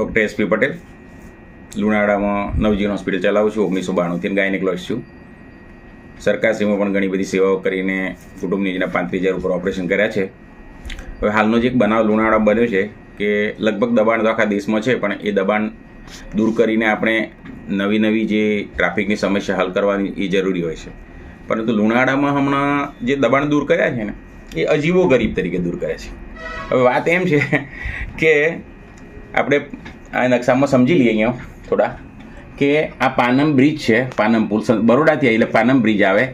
Doctor SP Patel. લુણાવાડામાં Navjivan hospital ચલાવું છું, ઓગણીસો બાણુંથી ગાયનેકોલોજીસ્ટ છું. સરકારશ્રીમાં પણ ઘણી બધી સેવાઓ કરીને કુટુંબની યોજના પાંત્રીસ હજાર ઉપર ઓપરેશન કર્યા છે. હવે હાલનો જે એક બનાવ લુણાવાડા બન્યો છે કે લગભગ દબાણ તો આખા દેશમાં છે, પણ એ દબાણ દૂર કરીને આપણે નવી નવી જે ટ્રાફિકની સમસ્યા હલ કરવાની એ જરૂરી હોય છે. પરંતુ લુણાવાડામાં હમણાં જે દબાણ દૂર કર્યા છે ને, એ અજીબો ગરીબ તરીકે દૂર કર્યા છે. હવે વાત એમ છે કે આપણે આ નકશામાં સમજી લઈએ અહીંયા થોડા, કે આ પાનમ બ્રિજ છે, પાનમ પુલ બરોડાથી એટલે પાનમ બ્રિજ આવે.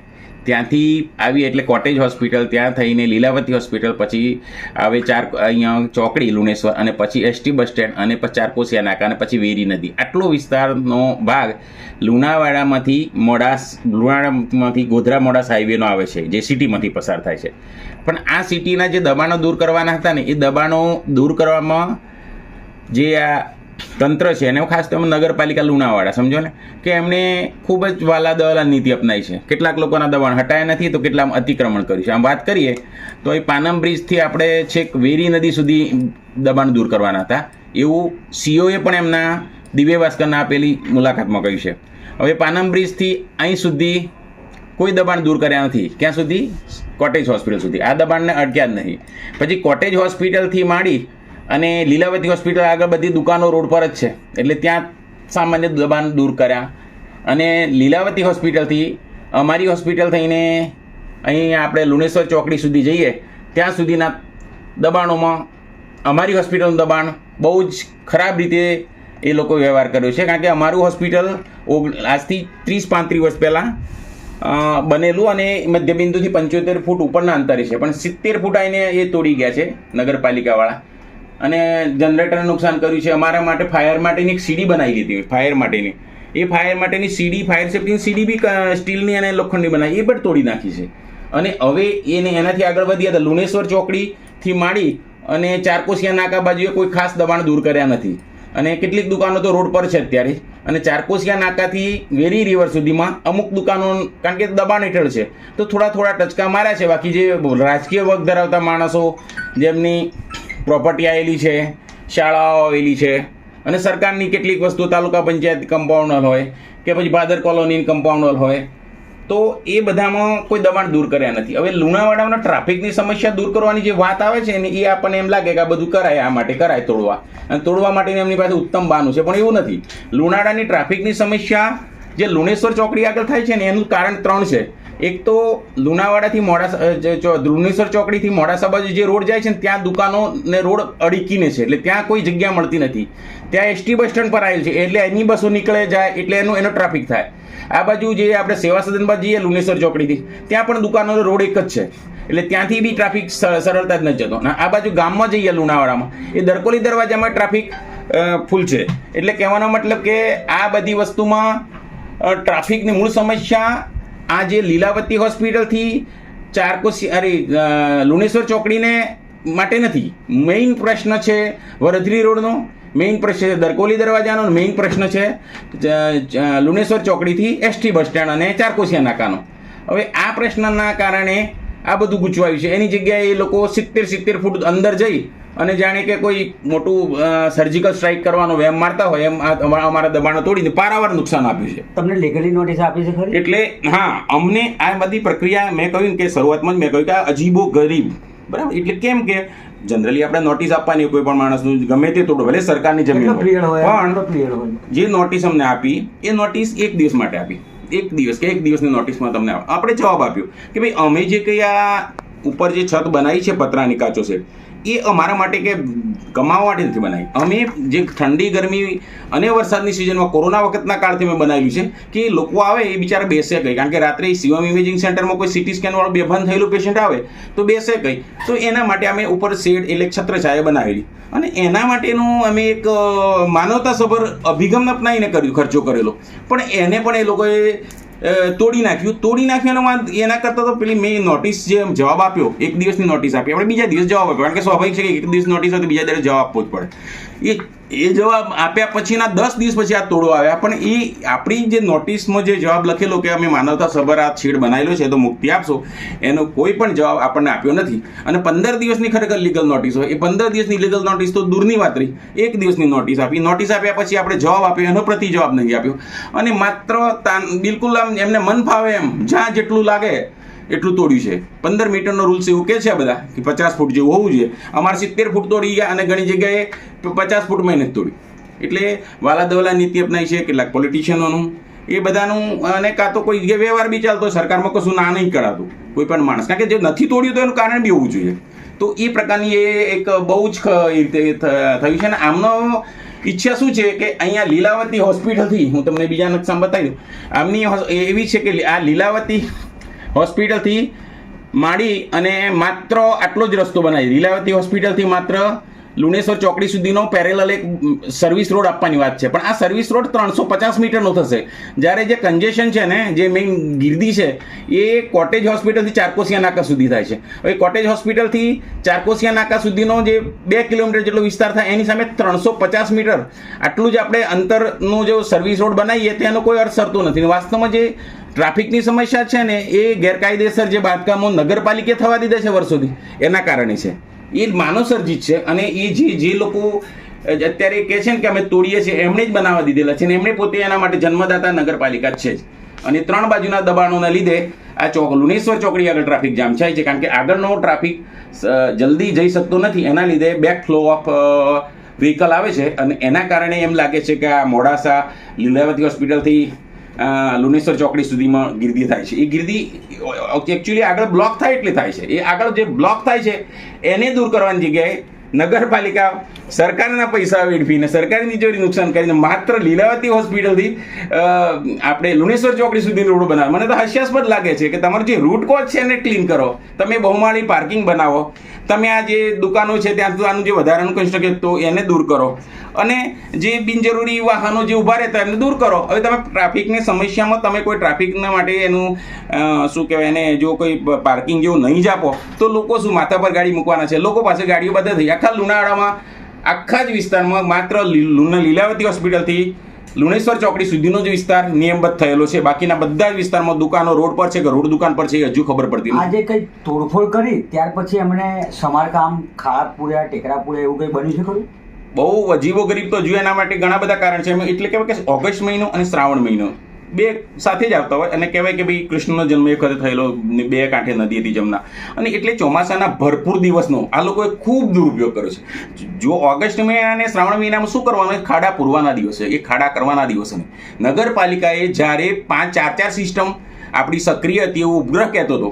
ત્યાંથી આવી એટલે કોટેજ હોસ્પિટલ, ત્યાં થઈને લીલાવતી હોસ્પિટલ, પછી આવે ચાર, અહીંયા ચોકડી, લુણેશ્વર, અને પછી એસટી બસ સ્ટેન્ડ, અને પછી ચારકોસિયા નાકા, અને પછી વેરી નદી. આટલો વિસ્તારનો ભાગ લુણાવાડામાંથી મોડાસ, લુણાવાડામાંથી ગોધરા મોડાસ હાઈવેનો આવે છે, જે સિટીમાંથી પસાર થાય છે. પણ આ સિટીના જે દબાણો દૂર કરવાના હતા ને, એ દબાણો દૂર કરવામાં જે આ તંત્ર છે એને ખાસ તો નગરપાલિકા લુણાવાડા, સમજો ને? કે એમણે ખૂબ જ વાલા દવાલા નીતિ અપનાવી છે. કેટલાક લોકોના દબાણ હટાયા નથી, તો કેટલા અતિક્રમણ કર્યું છે. આમ વાત કરીએ, તો એ પાનમ બ્રિજથી આપણે છેક વેરી નદી સુધી દબાણ દૂર કરવાના હતા. એવું સીઓએ પણ એમના દિવ્ય ભાસ્કરના આપેલી મુલાકાતમાં કહ્યું છે. હવે પાનમ બ્રિજથી અહીં સુધી કોઈ દબાણ દૂર કર્યા નથી. ક્યાં સુધી? કોટેજ હોસ્પિટલ સુધી. આ દબાણને અટક્યા જ નહીં. પછી કોટેજ હોસ્પિટલથી માંડી અને લીલાવતી હોસ્પિટલ આગળ બધી દુકાનો રોડ પર જ છે. એટલે ત્યાં સામાન્ય દબાણ દૂર કર્યા. અને લીલાવતી હોસ્પિટલથી અમારી હોસ્પિટલ થઈને અહીં આપણે લુણેશ્વર ચોકડી સુધી જઈએ, ત્યાં સુધીના દબાણોમાં અમારી હોસ્પિટલનું દબાણ બહુ જ ખરાબ રીતે એ લોકો વ્યવહાર કર્યો છે. કારણ કે અમારું હોસ્પિટલ ઓગ, આજથી ત્રીસ પાંત્રીસ વર્ષ પહેલાં બનેલું અને મધ્યબિંદુથી પંચોતેર ફૂટ ઉપરના અંતરે છે. પણ સિત્તેર ફૂટ આવીને એ તોડી ગયા છે નગરપાલિકાવાળા. અને જનરેટરને નુકસાન કર્યું છે. અમારા માટે ફાયર માટેની એક સીડી બનાવી લીધી ફાયર માટેની. એ ફાયર માટેની સીડી ફાયર સેફ્ટીની સીડી બી સ્ટીલની અને લોખંડની બનાવી, એ પણ તોડી નાખી છે. અને હવે એને એનાથી આગળ વધ્યા હતા લુણેશ્વર ચોકડીથી માંડી અને ચારકોસિયા નાકા બાજુએ કોઈ ખાસ દબાણ દૂર કર્યા નથી. અને કેટલીક દુકાનો તો રોડ પર છે અત્યારે. અને ચારકોસિયા નાકાથી વેરી રિવર સુધીમાં અમુક દુકાનો, કારણ કે દબાણ હેઠળ છે, તો થોડા થોડા ટચકા માર્યા છે. બાકી જે રાજકીય વર્ગ ધરાવતા માણસો, જેમની પ્રોપર્ટી આવેલી છે, શાળાઓ આવેલી છે અને સરકારની કેટલીક વસ્તુ તાલુકા પંચાયત કમ્પાઉન્ડર હોય કે પછી ભાદર કોલોની કમ્પાઉન્ડર હોય, તો એ બધામાં કોઈ દબાણ દૂર કર્યા નથી. હવે લુણાવાડામાં ટ્રાફિકની સમસ્યા દૂર કરવાની જે વાત આવે છે ને, એ આપણને એમ લાગે કે આ બધું કરાય, આ માટે કરાય તોડવા. અને તોડવા માટેની એમની પાસે ઉત્તમ બાનું છે, પણ એવું નથી. લુણાવાડાની ટ્રાફિકની સમસ્યા જે લુણેશ્વર ચોકડી આગળ થાય છે ને, એનું કારણ ત્રણ છે. એક તો લુણાવાડાથી મોડાસા લુણેશ્વર ચોકડીથી મોડાસા બાજુ જે રોડ જાય છે ને, ત્યાં દુકાનો ને રોડ અડીકીને છે. એટલે ત્યાં કોઈ જગ્યા મળતી નથી. ત્યાં એસટી બસ સ્ટેન્ડ પર આવેલ છે. એટલે એની બસો નીકળે જાય, એટલે એનું, એનો ટ્રાફિક થાય. આ બાજુ જે આપણે સેવા સદન બાજુ જઈએ, લુણેશ્વર ચોકડીથી, ત્યાં પણ દુકાનો રોડ એક જ છે. એટલે ત્યાંથી બી ટ્રાફિક સરળતા જ નથી જતો. અને આ બાજુ ગામમાં જઈએ, લુણાવાડામાં, એ દરકોલી દરવાજામાં ટ્રાફિક ફૂલ છે. એટલે કહેવાનો મતલબ કે આ બધી વસ્તુમાં ટ્રાફિકની મૂળ સમસ્યા આ જે લીલાવતી હોસ્પિટલથી ચારકોસી અરે લુણેશ્વર ચોકડીને માટે નથી. મેઇન પ્રશ્ન છે વરધરી રોડનો મેઇન પ્રશ્ન છે દરકોલી દરવાજાનો મેઇન પ્રશ્ન છે લુણેશ્વર ચોકડીથી એસટી બસ સ્ટેન્ડ અને ચારકોસિયા નાકાનો. હવે આ પ્રશ્નના કારણે આ બધું ગૂંચવાયું છે. એની જગ્યાએ એ લોકો સિત્તેર સિત્તેર ફૂટ અંદર જઈ અને જાણે કે કોઈ મોટું સર્જિકલ સ્ટ્રાઇક કરવાનો વેમ મારતા હોય એમ અમા- અમારા દબાણો તોડીને પારાવાર નુકસાન આપ્યું છે. તમને લીગલી નોટિસ આપી છે ખરી? એટલે હા અમને આ બધી પ્રક્રિયા મેં કહ્યું કે શરૂઆતમાં જ મેં કહ્યું કે આ અજીબો ગરીબ. બરાબર? એટલે કેમ કે જનરલી આપણે નોટિસ આપવાની કોઈ પણ માણસનું ગમે તે તોડો ભલે સરકારની જમીન પણ જે નોટિસ અમને આપી એ નોટિસ એક દિવસ માટે આપી. એક દિવસ કે એક દિવસની નોટિસમાં તમને આપણે જવાબ આપ્યો કે ભાઈ અમે જે કંઈ આ ઉપર જે છત બનાવી છે પતરાની કાચો છે એ અમારા માટે કે કમાવા માટે નથી બનાવી. અમે જે ઠંડી, ગરમી અને વરસાદની સિઝનમાં કોરોના વખતના કાળથી મેં બનાવેલું છે કે લોકો આવે એ બિચારા બેસે કંઈ. કારણ કે રાત્રે શિવમ ઇમેજિંગ સેન્ટરમાં કોઈ સિટી સ્કેનવાળો બેભાન થયેલું પેશન્ટ આવે તો બેસે કંઈ. તો એના માટે અમે ઉપર શેડ એટલે છત્રછાયા બનાવેલી. અને એના માટેનું અમે એક માનવતાસભર અભિગમ અપનાવીને કર્યું, ખર્ચો કરેલો. પણ એને પણ એ લોકોએ તોડી નાખ્યું. તોડી નાખ્યું એનો કરતાં તો પેલી મેં નોટિસ જે જવાબ આપ્યો, એક દિવસની નોટિસ આપી. આપણે બીજા દિવસ જવાબ આપ્યો. કારણ કે સ્વાભાવિક છે કે એક દિવસ નોટિસ હોય તો બીજા દિવસ જવાબ આપવો જ પડે. એ એ જવાબ આપ્યા પછીના દસ દિવસ પછી આ તોડો આવ્યા. પણ એ આપણી જે નોટિસમાં જે જવાબ લખેલો કે અમે માનવતા સભર આ છેડ બનાવેલો છે, તો મુક્તિ આપશો, એનો કોઈ પણ જવાબ આપણને આપ્યો નથી. અને પંદર દિવસની ખરેખર લીગલ નોટિસ હોય. એ પંદર દિવસની લીગલ નોટિસ તો દૂરની વાત રહી. એક દિવસની નોટિસ આપી. નોટિસ આપ્યા પછી આપણે જવાબ આપ્યો, એનો પ્રતિ જવાબ નહીં આપ્યો. અને માત્ર બિલકુલ આમ એમને મન ફાવે એમ. જ્યાં જેટલું લાગે એટલું તોડ્યું છે. પંદર મીટરનો રૂલ્સ એવું કહે છે આ બધા, કે પચાસ ફૂટ જેવું હોવું જોઈએ. અમારે સિત્તેર ફૂટ તોડી ગયા અને ઘણી જગ્યાએ પચાસ ફૂટમાં નથી તોડ્યું એટલે વાલા દવલા નીતિ અપનાવી છે કેટલાક પોલિટિશિયનોનું એ બધાનું, અને કાં તો કોઈ વ્યવહાર બી ચાલતો સરકારમાં કશું ના નહીં કરાતું, કોઈ પણ માણસ. કારણ કે જે નથી તોડ્યું તો એનું કારણ બી હોવું જોઈએ. તો એ પ્રકારની એ એક બહુ જ રીતે થયું છે. અને આમનો ઈચ્છા શું છે કે અહીંયા લીલાવતી હોસ્પિટલથી, હું તમને બીજા નકશામાં બતાવી દઉં. આમની એવી છે કે આ લીલાવતી હોસ્પિટલથી માંડી અને માત્ર આટલો જ રસ્તો બનાવી લીલાવતી હોસ્પિટલથી માત્ર લુણેશ્વર ચોકડી સુધીનો પેરેલલ એક સર્વિસ રોડ આપવાની વાત છે. પણ આ સર્વિસ રોડ ત્રણસો પચાસ મીટરનો થશે. જ્યારે જે કન્જેશન છે ને, જે મેઇન ગીર્દી છે, એ કોટેજ હોસ્પિટલથી ચારકોસિયા નાકા સુધી થાય છે. હવે કોટેજ હોસ્પિટલથી ચારકોસિયા નાકા સુધીનો જે બે કિલોમીટર જેટલો વિસ્તાર થાય, એની સામે ત્રણસો પચાસ મીટર. આટલું જ આપણે અંતરનો જો સર્વિસ રોડ બનાવીએ, તેનો કોઈ અર્થ સરતો નથી. વાસ્તવમાં જે ટ્રાફિકની સમસ્યા છે ને એ ગેરકાયદેસર જે બાંધકામો નગરપાલિકે થવા દીધા છે વર્ષોથી એના કારણે છે. એ માનવસર્જિત છે અને એ જે જે લોકો અત્યારે કહે છે ને કે અમે તોડીએ છીએ, એમણે જ બનાવવા દીધેલા છે ને એમણે પોતે એના માટે જન્મદાતા નગરપાલિકા છે જ. અને ત્રણ બાજુના દબાણોના લીધે આ ચોક લુણેશ્વર ચોકડી આગળ ટ્રાફિક જામ થાય છે કારણ કે આગળનો ટ્રાફિક જલ્દી જઈ શકતો નથી. એના લીધે બેક ફ્લો ઓફ વ્હીકલ આવે છે અને એના કારણે એમ લાગે છે કે આ મોડાસા લીલાવતી હોસ્પિટલથી અ, લુણેશ્વર ચોકડી સુધીમાં ગીર્દી થાય છે. એ ગીર્દી એકચ્યુઅલી આગળ બ્લોક થાય એટલે થાય છે. એ આગળ જે બ્લોક થાય છે એને દૂર કરવાની જગ્યાએ નગરપાલિકા સરકારના પૈસા વેડફીને સરકારની જોડી નુકસાન કરીને માત્ર લીલાવતી હોસ્પિટલથી આપણે લુણેશ્વર ચોકડી સુધી રોડ બનાવે. મને તો હાસ્યાસ્પદ લાગે છે કે તમારો જે રૂટ કોચ છે એને ક્લીન કરો. તમે બહુમાળી પાર્કિંગ બનાવો. તમે આ જે દુકાનો છે ત્યાં આનું જે વધારાનું કન્સ્ટ્રક્શન તો એને દૂર કરો. અને જે બિનજરૂરી વાહનો જે ઊભા રહેતા એમને દૂર કરો. હવે તમે ટ્રાફિકની સમસ્યામાં તમે કોઈ ટ્રાફિકના માટે એનું શું કહેવાય, એને જો કોઈ પાર્કિંગ જેવું નહીં જ આપો, તો લોકો શું માથા પર ગાડી મૂકવાના છે? લોકો પાસે ગાડીઓ બધા થઈ. આખા લુણાવાડામાં આખા જ વિસ્તારમાં માત્ર લીલાવતી હોસ્પિટલથી લુણેશ્વર ચોકડી સુધીનો જ વિસ્તાર નિયમબદ્ધ થયેલો છે. બાકીના બધા જ વિસ્તારમાં દુકાનો રોડ પર છે કે રોડ દુકાન પર છે હજુ ખબર પડતી આજે કઈ તોડફોડ કરી ત્યાર પછી એમણે સમારકામ ખાડા પૂર્યા ટેકરા પૂર્યા એવું કઈ બન્યું છે ખરું? બહુ અજીબો ગરીબ તો જોઈએ એના માટે ઘણા બધા કારણ છે. એટલે કે ઓગસ્ટ મહિનો અને શ્રાવણ મહિનો. બે સાથે જ આવતા હોય અને કહેવાય કે ભાઈ કૃષ્ણનો જન્મ એક વખતે થયેલો, બે કાંઠે નદી હતી જમના. અને એટલે ચોમાસાના ભરપૂર દિવસનો આ લોકોએ ખૂબ દુરુપયોગ કર્યો છે. જો ઓગસ્ટ મહિના અને શ્રાવણ મહિનામાં શું કરવાનું ખાડા પૂરવાના દિવસે, એ ખાડા કરવાના દિવસે. નગરપાલિકાએ જ્યારે પાંચ ચાર ચાર સિસ્ટમ આપણી સક્રિય હતી એવું ઉપગ્રહ કહેતો હતો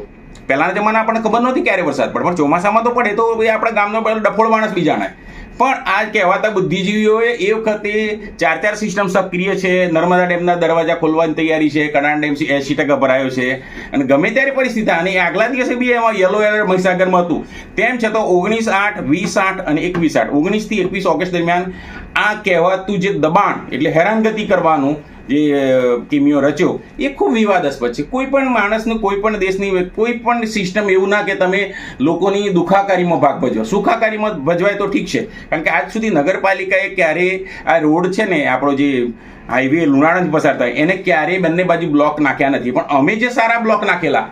પહેલાના જમાના આપણને ખબર નહોતી ક્યારે વરસાદ પડે, પણ ચોમાસામાં તો પડે તો આપણા ગામનો ડફોળ માણસ બી જાણે પણ આ કહેવાતા બુદ્ધિજીવીઓએ એ વખતે ચાર ચાર સિસ્ટમ સક્રિય છે. નર્મદા ડેમના દરવાજા ખોલવાની તૈયારી છે, કડાણ ડેમ એસી ટકા ભરાયો છે. અને ગમે ત્યારે પરિસ્થિતિ અને આગલા દિવસે બી એમાં યલો એલર્ટ મહીસાગરમાં હતું. તેમ છતાં ઓગણીસ આઠ, વીસ આઠ અને એકવીસ આઠ ઓગણીસથી એકવીસ ઓગસ્ટ દરમિયાન આ કહેવાતું જે દબાણ, એટલે હેરાનગતિ કરવાનું જે કિમિયો રચ્યો, એ ખૂબ વિવાદાસ્પદ છે. કોઈ પણ માણસનું, કોઈ પણ દેશની કોઈ પણ સિસ્ટમ એવું ના કે તમે લોકોની દુખાકારીમાં ભાગ ભજવો. સુખાકારીમાં ભજવાય તો ઠીક છે. કારણ કે આજ સુધી નગરપાલિકાએ ક્યારે આ રોડ છે ને, આપણો જે હાઈવે લુણાણંદ પસાર થાય, એને ક્યારેય બંને બાજુ બ્લોક નાખ્યા નથી. પણ અમે જે સારા બ્લોક નાખેલા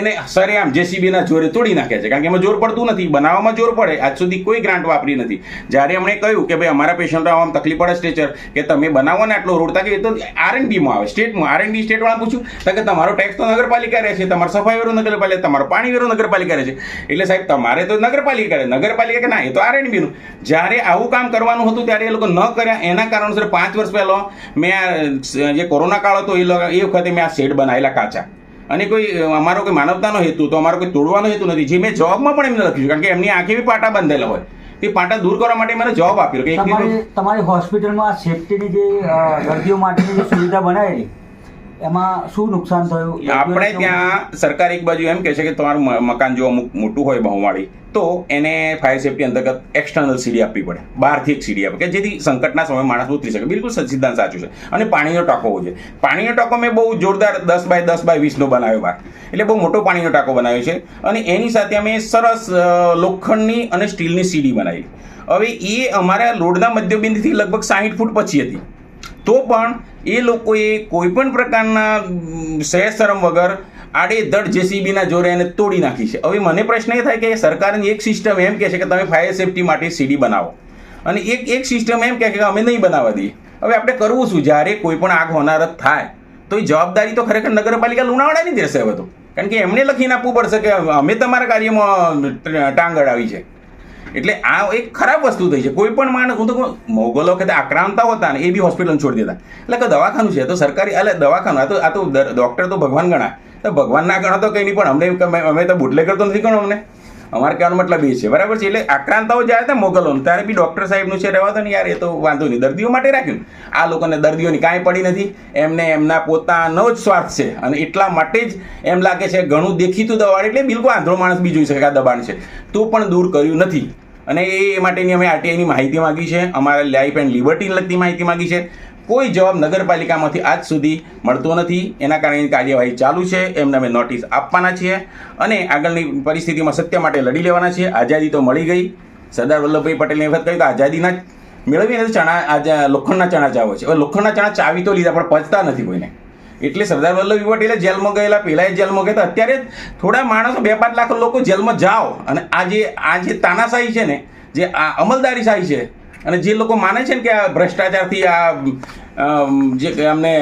એને સરેઆમ જેસીબીના જોરે તોડી નાખે છે. કારણ કે એમાં જોર પડતું નથી. બનાવવામાં જોર પડે. આજ સુધી કોઈ ગ્રાન્ટ વાપરી નથી. જ્યારે એમણે કહ્યું કે, ભાઈ, અમારા પેશન્ટો આમ તકલીફ પડે સ્ટ્રેચર કે તમે બનાવો ને આટલો રોડ કે એ તો આરએનડીમાં આવે. સ્ટેટમાં આરએનડી સ્ટેટવાળા પૂછ્યું. કે તમારો ટેક્સ તો નગરપાલિકા રહે છે, તમારો સફાઈ વેરો નગરપાલિકા તમારો પાણી વેરો નગરપાલિકા રહે છે. એટલે સાહેબ, તમારે તો નગરપાલિકા રહે નગરપાલિકા કે ના, એ તો આરએનબીનું જ્યારે આવું કામ કરવાનું હતું, ત્યારે એ લોકો ન કર્યા. એના કારણોસર પાંચ વર્ષ પહેલાં મેં જે કોરોના કાળ હતો, એ એ વખતે મેં આ શેડ બનાવેલા કાચા. અને કોઈ અમારો કોઈ માનવતાનો હેતુ તો અમારો કોઈ તોડવાનો હેતુ નથી. જે મેં જવાબમાં પણ એમને લખ્યું કારણ કે એમની આંખે બી પાટા બંધેલા હોય. તે પાટા દૂર કરવા માટે મને જવાબ આપ્યો કે તમારી હોસ્પિટલમાં સેફટીની જે દર્દીઓ માટેની જે સુવિધા બનાવેલી એમાં શું નુકસાન થયું? આપણે ત્યાં સરકાર એક બાજુ એમ કહે છે કે તમારું મકાન જો અમુક મોટું હોય બહુમાળી તો એને ફાયર સેફટી અંતર્ગત એક્સટર્નલ સીડી આપવી પડે. બહારથી એક સીડી આપે કે જેથી સંકટના સમયે માણસ ઉતરી શકે. બિલકુલ સિદ્ધાંત સાચું છે. અને પાણીનો ટાંકો હોવો જોઈએ. પાણીનો ટાંકો મેં બહુ જોરદાર દસ બાય દસ બાય વીસનો બનાવ્યો બહાર. એટલે બહુ મોટો પાણીનો ટાંકો બનાવ્યો છે. અને એની સાથે અમે સરસ લોખંડની અને સ્ટીલની સીડી બનાવી. હવે એ અમારા લોડના મધ્યબિંદુથી લગભગ સાહીઠ ફૂટ પછી હતી. તો પણ એ લોકોએ કોઈ પણ પ્રકારના સહેશરમ શરમ વગર આડેધડ જેસીબીના જોરે એને તોડી નાખી છે. હવે મને પ્રશ્ન એ થાય કે સરકારની એક સિસ્ટમ એમ કહે છે કે તમે ફાયર સેફટી માટે સીડી બનાવો. અને એક એક સિસ્ટમ એમ કહે કે અમે નહીં બનાવવા દઈએ. હવે આપણે કરવું શું? જ્યારે કોઈ પણ આગ હોનારત થાય, તો એ જવાબદારી તો ખરેખર નગરપાલિકા લુણાવાડાની જ રહેશે હવે તો. કારણ કે એમણે લખીને આપવું પડશે કે અમે તમારા કાર્યમાં ટાંગ અડાવી છે. એટલે આ એક ખરાબ વસ્તુ થઈ છે. કોઈ પણ માણસ, હું તો મોગલો વખતે આક્રાંતા હોતા ને એ બી હોસ્પિટલ છોડી દેતા. એટલે કે દવાખાનું છે, તો સરકારી એટલે દવાખાનું, આ તો આ તો ડૉક્ટર તો ભગવાન ગણા તો ભગવાન ના ગણો તો કંઈ નહીં, પણ અમને અમે- અમે તો બુટલે કરતો નથી ગણો અમને. અમારે કહેવાનો મતલબ એ છે. બરાબર છે? એટલે આક્રાંતાઓ જ્યારે હતા મોગલોનું ત્યારે બી ડૉક્ટર સાહેબનું છે રહેવા ને યાર, એ તો વાંધો નહીં. દર્દીઓ માટે રાખ્યું આ લોકોને દર્દીઓની કાંઈ પડી નથી. એમને એમના પોતાનો જ સ્વાર્થ છે. અને એટલા માટે જ એમ લાગે છે ઘણું દેખીતું દબાણ એટલે બિલકુલ આંધળો માણસ બી જોઈ શકે આ દબાણ છે. તો પણ દૂર કર્યું નથી. અને એ માટેની અમે આરટીઆઈની માહિતી માંગી છે. અમારે લાઈફ એન્ડ લિબર્ટીને લગતી માહિતી માગી છે. કોઈ જવાબ નગરપાલિકામાંથી આજ સુધી મળતો નથી. એના કારણે કાર્યવાહી ચાલુ છે. એમને અમે નોટિસ આપવાના છીએ અને આગળની પરિસ્થિતિમાં સત્ય માટે લડી લેવાના છીએ. આઝાદી તો મળી ગઈ. સરદાર વલ્લભભાઈ પટેલને વખત કહ્યું તો આઝાદીના મેળવીને ચણા, આજે, લોખંડના ચણા ચાવો છે. હવે લોખંડના ચણા ચાવી તો લીધા, પણ પચતા નથી કોઈને. એટલે સરદાર વલ્લભભાઈ પટેલે જેલમાં ગયેલા પહેલાં જેલમાં ગયા અત્યારે થોડા માણસો, બે પાંચ લાખ લોકો જેલમાં જાઓ. અને આ જે આ જે તાનાશાહી છે ને, જે આ અમલદારી શાહી છે, અને જે લોકો માને છે ને કે આ ભ્રષ્ટાચારથી આ જે અમને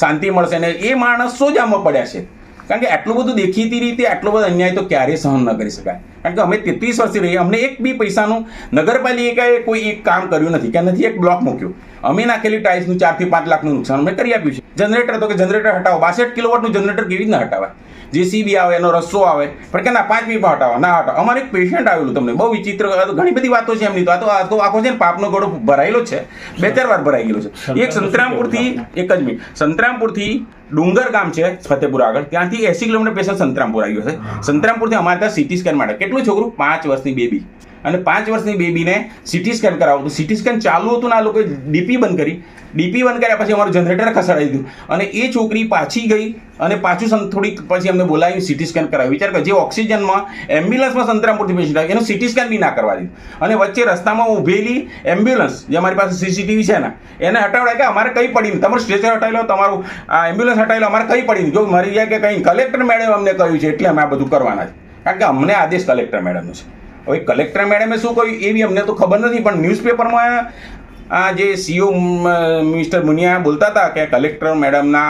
શાંતિ મળશે ને એ માણસ સોજામાં પડ્યા છે. કારણ કે આટલું બધું દેખીતી રીતે, આટલો બધો અન્યાય તો ક્યારેય સહન ન કરી શકાય. કારણ કે અમે તેત્રીસ વર્ષથી રહીએ, અમને એક બી પૈસાનું નગરપાલિકાએ કોઈ એક કામ કર્યું નથી, કે નથી એક બ્લોક મૂક્યો. અમે નાખેલી ટાઇલ્સનું ચારથી પાંચ લાખનું નુકસાન અમે કરી આપ્યું છે. જનરેટર તો કે જનરેટર હટાવો, બાસઠ કિલોવોટનું જનરેટર કેવી રીતના હટાવાય? જેસીબી આવે એનો રસ્સો આવે પણ કે ના પાંચ મિનિટમાં હટાવો ના હટાવો અમારે એક પેશન્ટ આવેલું તમને બહુ વિચિત્ર ઘણી બધી વાતો છે એમની તો આ તો આ તો આખો છે ને પાપનો ગળો ભરાયેલો છે બે ચાર વાર ભરાઈ ગયેલો છે. એક સંતરામપુરથી એક જ મિનિટ સંતરામપુરથી ડુંગર ગામ છે ફતેપુર આગળ ત્યાંથી એસી કિલોમીટર પેશન્ટ સંતરામપુર આવ્યો છે. સંતરામપુરથી અમારે ત્યાં સિટી સ્કેન માટે કેટલું છોકરું? પાંચ વર્ષની બેબી અને પાંચ વર્ષની બેબીને સિટી સ્કેન કરાવવું હતું. સિટી સ્કેન ચાલુ હતું ને આ લોકોએ ડીપી બંધ કરી. ડીપી બંધ કર્યા પછી અમારું જનરેટર ખસેડાવી દીધું. અને એ છોકરી પાછી ગઈ અને પાછું થોડીક પછી અમને બોલાવી સિટી સ્કેન કરાવી. વિચાર કર, જે ઓક્સિજનમાં એમ્બ્યુલન્સમાં સંતરામપુરથી પેશન્ટ આવે, એનું સિટી સ્કેન બી ના કરવા દીધું. અને વચ્ચે રસ્તામાં ઊભેલી એમ્બ્યુલન્સ, જે અમારી પાસે સીસીટીવી છે ને, એને હટાવડાય કે અમારે કંઈ પડી નહીં તમારું સ્ટ્રેચર હટાવી લો, તમારું એમ્બ્યુલન્સ હટાવી લો, અમારે કંઈ પડી નહીં જો મરી જાય કે કંઈ કલેક્ટર મેડમ અમને કહ્યું છે, એટલે અમે આ બધું કરવાના છે. કારણ કે અમને આદેશ કલેક્ટર મેડમનો છે. હવે કલેક્ટર મેડમે શું કહ્યું એવી અમને તો ખબર નથી પણ ન્યૂઝપેપરમાં આ જે સીઓ મિસ્ટર મુનિયા બોલતા હતા કે કલેક્ટર મેડમના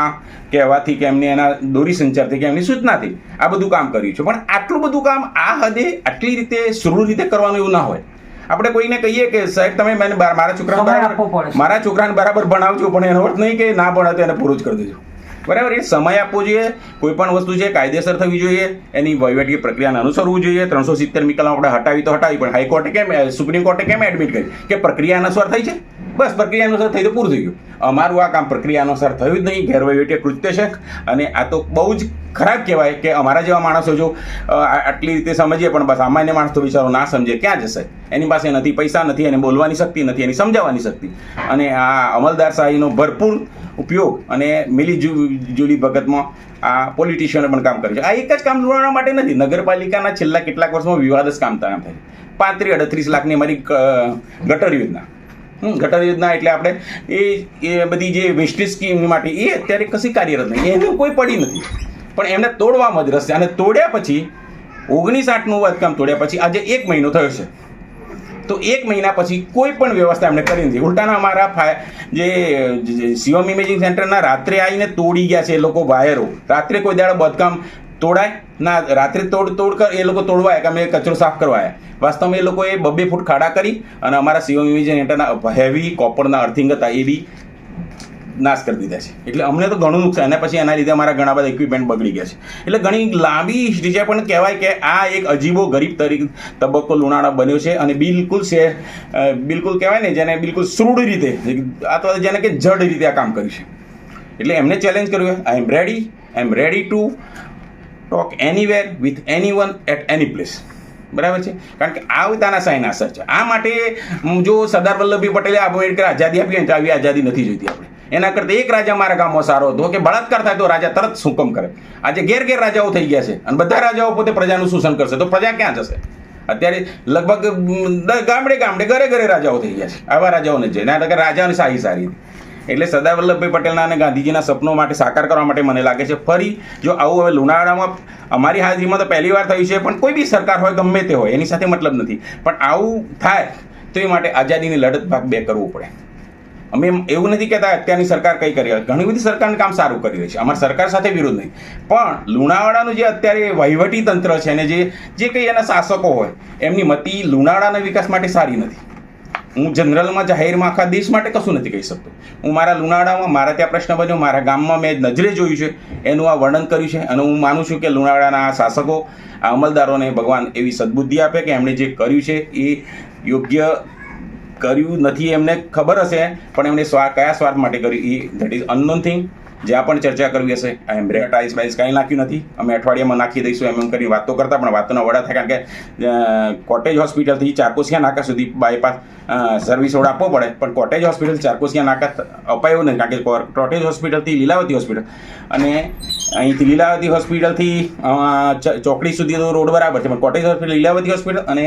કહેવાથી કે એમને એના દોરી સંચારથી કે એમની સૂચનાથી આ બધું કામ કર્યું છે. પણ આટલું બધું કામ આ હદે આટલી રીતે સુરુ રીતે કરવાનું એવું ના હોય. આપણે કોઈને કહીએ કે સાહેબ તમે મને મારા છોકરાને મારા છોકરાને બરાબર ભણાવજો પણ એનો અર્થ નહીં કે ના ભણાવતો એને પૂરું જ કરી દેજો. બરાબર, એ સમય આપવો જોઈએ, કોઈ પણ વસ્તુ છે, કાયદેસર થવી જોઈએ, એની વહીવટી પ્રક્રિયાને અનુસરવું જોઈએ, ત્રણસો સિત્તેર કલમ આપણે હટાવી તો હટાવી, પણ હાઈકોર્ટે કેમ સુપ્રીમ કોર્ટે કેમ એડમિટ કરી કે પ્રક્રિયા અનુસાર થઈ છે? બસ, પ્રક્રિયા અનુસાર થઈ તો પૂરું થઈ ગયું. અમારું આ કામ પ્રક્રિયા અનુસાર થયું જ નહીં, ગેરવહીવટી કૃત્ય છે, અને આ તો બહુ જ ખરાબ કહેવાય કે અમારા જેવા માણસો જો આટલી રીતે સમજીએ, પણ બસ સામાન્ય માણસ તો બિચારો ના સમજે, ક્યાં જશે? એની પાસે નથી પૈસા, નથી એને બોલવાની શક્તિ, નથી એની સમજાવવાની શક્તિ. અને આ અમલદાર શાહીનો ભરપૂર ઉપયોગ અને મિલી જુલી ભગતમાં આ પોલિટિશિયને પણ કામ કર્યું છે. આ એક જ કામ લુણાવા માટે નથી. નગરપાલિકાના છેલ્લા કેટલાક વર્ષમાં વિવાદ જ કામ થયા. થાય પાંત્રીસ અડત્રીસ લાખની અમારી ગટર યોજના. ગટર યોજના એટલે આપણે એ એ બધી જે વેસ્ટેજ સ્કીમ માટે એ અત્યારે કશી કાર્યરત નહીં એને કોઈ પડી નથી. પણ એમને તોડવામાં જ રસ છે. અને તોડ્યા પછી ઓગણીસ આઠનું બાંધકામ તોડ્યા પછી આજે એક મહિનો થયો છે. તો એક મહિના પછી કોઈ પણ વ્યવસ્થા એમણે કરી નથી. ઉલટાના અમારા જે શિવમ ઇમેજિંગ સેન્ટરના રાત્રે આવીને તોડી ગયા છે એ લોકો વાયરો. રાત્રે કોઈ દાડો બધકામ તોડાય, ના, રાત્રે તોડ તોડ કર, એ લોકો તોડવાય કે અમે કચરો સાફ કરવાય વાસ્તવમાં એ લોકોએ બબ્બે ફૂટ ખાડા કરી અને અમારા શિવમ ઇમેજિંગ સેન્ટરના હેવી કોપરના અર્થિંગ હતા, એ બી નાશ કરી દીધા છે. એટલે અમને તો ઘણું નુકસાન, અને પછી એના લીધે અમારા ઘણા બધા ઇક્વિપમેન્ટ બગડી ગયા છે. એટલે ઘણી લાંબી હિસ્ટ્રી છે, પણ કહેવાય કે આ એક અજીબો ગરીબ તરીકે તબક્કો લુણાણા બન્યો છે, અને બિલકુલ છે બિલકુલ કહેવાય ને જેને બિલકુલ સૃઢ રીતે તો જેને કે જડ રીતે આ કામ કર્યું છે. એટલે એમને ચેલેન્જ કર્યું I am ready I am ready to talk anywhere with any one at any place બરાબર છે? કારણ કે આ પોતાના સાઈન આસર છે. આ માટે જો સરદાર વલ્લભભાઈ પટેલે આંબેડકર આઝાદી આપી તો આવી આઝાદી નથી જોઈતી આપણે. એના કરતાં એક રાજા મારા ગામમાં સારો હતો. કે બળાત્કાર થાય તો રાજા તરત હુકમ કરે? આજે ઘેર ઘેર રાજાઓ થઈ ગયા છે. અને બધા રાજાઓ પોતે પ્રજાનું શોષણ કરશે. તો પ્રજા ક્યાં જશે? અત્યારે લગભગ ગામડે ગામડે ઘરે ઘરે રાજાઓ થઈ ગયા છે. આવા રાજાઓને જ જોઈએ ના રાજાઓની શાહી સારી. હતી એટલે સરદાર વલ્લભભાઈ પટેલના અને ગાંધીજીના સપનો માટે, સાકાર કરવા માટે મને લાગે છે ફરી, જો આવું હવે લુણાવાડામાં અમારી હાજરીમાં તો પહેલી વાર થયું છે, પણ કોઈ બી સરકાર હોય, ગમે તે હોય, એની સાથે મતલબ નથી. પણ આવું થાય, તો એ માટે આઝાદીની લડત ભાગ બે કરવું પડે. અમે એવું નથી કહેતા અત્યારની સરકાર કઈ કરી ઘણી બધી સરકારનું કામ સારું કરી રહી છે. અમારી સરકાર સાથે વિરોધ નહીં. પણ લુણાવાડાનું જે અત્યારે વહીવટી તંત્ર છે અને જે જે કંઈ એના શાસકો હોય, એમની મતી લુણાવાડાના વિકાસ માટે સારી નથી. હું જનરલમાં જાહેરમાં આખા દેશ માટે કશું નથી કહી શકતો. હું મારા લુણાવાડામાં, મારા ત્યાં પ્રશ્ન બન્યો, મારા ગામમાં મેં નજરે જોયું છે. એનું આ વર્ણન કર્યું છે. અને હું માનું છું કે લુણાવાડાના આ શાસકો, આ અમલદારોને ભગવાન એવી સદબુદ્ધિ આપે કે એમણે જે કર્યું છે એ યોગ્ય કર્યું નથી એમને ખબર હશે, પણ એમણે સ્વા, કયા સ્વાર્થ માટે કર્યું? એ ધેટ ઇઝ અનનોન થિંગ જ્યાં પણ ચર્ચા કરવી હશે એમ ટાઈસ બાઈસ કાંઈ નાખ્યું નથી. અમે અઠવાડિયામાં નાખી દઈશું, એમ એમ કરી વાતો કરતા, પણ વાતોના વડા થાય. કારણ કે કોટેજ હોસ્પિટલથી ચારકોસિયા નાકા સુધી બાયપાસ સર્વિસ રોડ આપવો પડે. પણ કોટેજ હોસ્પિટલ ચારકોસિયા નાકા અપાયો નથી. કારણ કે કોટેજ હોસ્પિટલથી લીલાવતી હોસ્પિટલ અને અહીંથી લીલાવતી હોસ્પિટલથી ચોકડી સુધી તો રોડ બરાબર છે. પણ કોટેજ હોસ્પિટલ લીલાવતી હોસ્પિટલ અને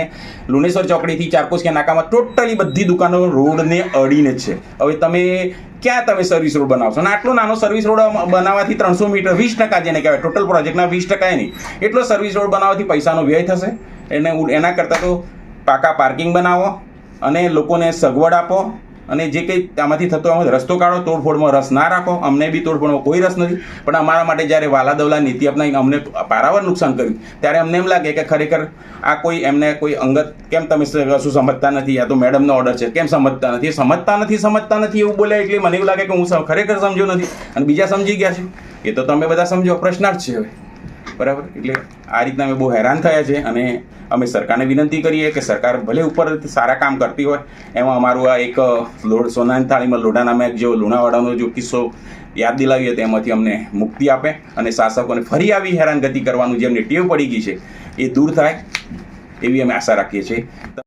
લુણેશ્વર ચોકડીથી ચારકોસિયા નાકામાં ટોટલી બધી દુકાનો રોડને અડીને જ છે. હવે તમે, ક્યાં તમે સર્વિસ રોડ બનાવશો? અને આટલો નાનો સર્વિસ રોડ બનાવવાથી ત્રણસો મીટર, વીસ ટકા જેને કહેવાય ટોટલ પ્રોજેક્ટના વીસ ટકા એની. એટલો સર્વિસ રોડ બનાવવાથી પૈસાનો વ્યય થશે. એને એના કરતાં તો પાકા પાર્કિંગ બનાવો અને લોકોને સગવડ આપો. અને જે કંઈ આમાંથી થતો હોય રસ્તો કાઢો, તોડફોડમાં રસ ના રાખો. અમને બી તોડફોડમાં કોઈ રસ નથી. પણ અમારા માટે જ્યારે વાલા દવલા નીતિ અપનાવીને અમને પારાવાર નુકસાન કર્યું, ત્યારે અમને એમ લાગે કે ખરેખર આ કોઈ એમને કોઈ અંગત કેમ તમે શું સમજતા નથી? આ તો મેડમનો ઓર્ડર છે. કેમ સમજતા નથી? સમજતા નથી સમજતા નથી એવું બોલે એટલે મને એવું લાગે કે હું ખરેખર સમજ્યો નથી. અને બીજા સમજી ગયા છે. એ તો તમે બધા સમજો, પ્રશ્નાર્થ છે હવે. બરાબર? એટલે આ રીતના અમે બહુ હેરાન થયા છે અને અમે સરકારને વિનંતી કરીએ કે સરકાર ભલે ઉપર સારા કામ કરતી હોય, એમાં અમારું આ એક લોડ સોનાની થાળીમાં લોઢા નામે જો લુણાવાડાનો જો કિસ્સો યાદ દિલાવીએ તેમાંથી અમને મુક્તિ આપે અને શાસકોને ફરી આવી હેરાનગતિ કરવાનું જે એમને ટેવ પડી ગઈ છે એ દૂર થાય એવી અમે આશા રાખીએ છીએ.